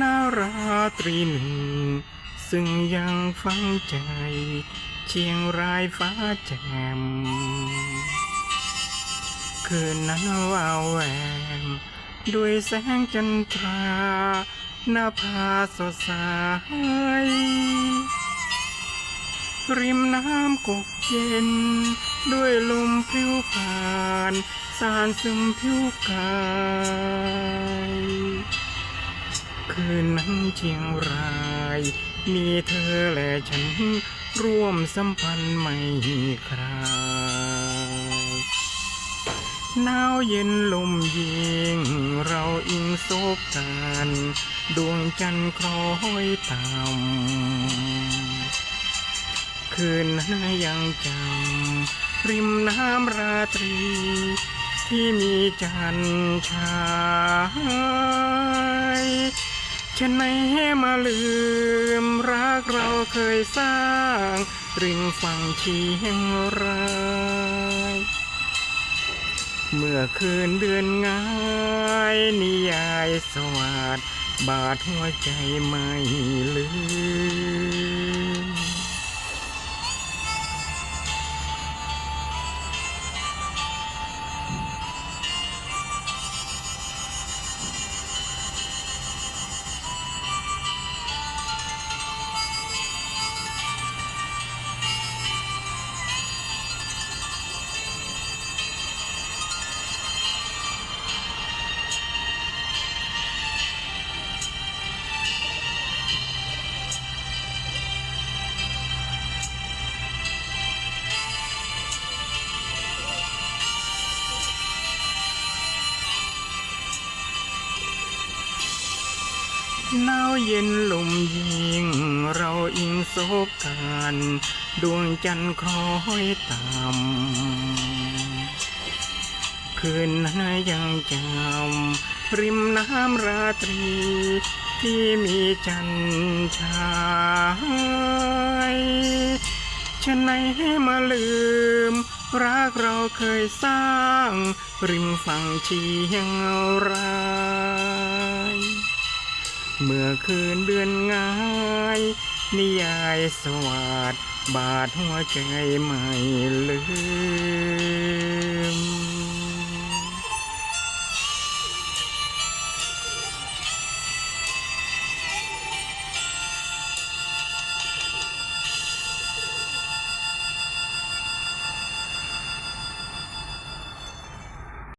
นาราตรีหนึ่ง ซึ่งยังฟังใจ เชียงรายฟ้าแจ่มคืนนั้นว่าวแหวมด้วยแสงจันทราหน้าผาสดใสริมน้ำกกเย็น ด้วยลมพลิ้วผ่าน สารซึมผิวกาย คืนนั้นเชียงราย มีเธอและฉันร่วมสัมพันธ์ไม่คลายหนาวเย็นลมเยิงเราอิงโซบกันดวงจันทร์คล้อยต่ำคืนนั้นยังจำริมน้ำราตรี ที่มีจันทร์ฉาย ช่นไหนมาลืม รักเราเคยสร้างริงฝั่งเชียงรายเมื่อคืนเดือนง่ายนิยายสวัสดบาดหัวใจไม่ลืม หนาวเย็นลมยิง เราอิงโซบกันดวงจันทร์คล้อยต่ำคืนนั้นยังจำริมน้ำราตรี ที่มีจันทร์ฉายฉันไหนให้มาลืม รักเราเคยสร้าง ริมฝั่งเชียงราย เมื่อคืนเดือนง่ายนิยายสวัสดบาดหัวใจไม่ลืม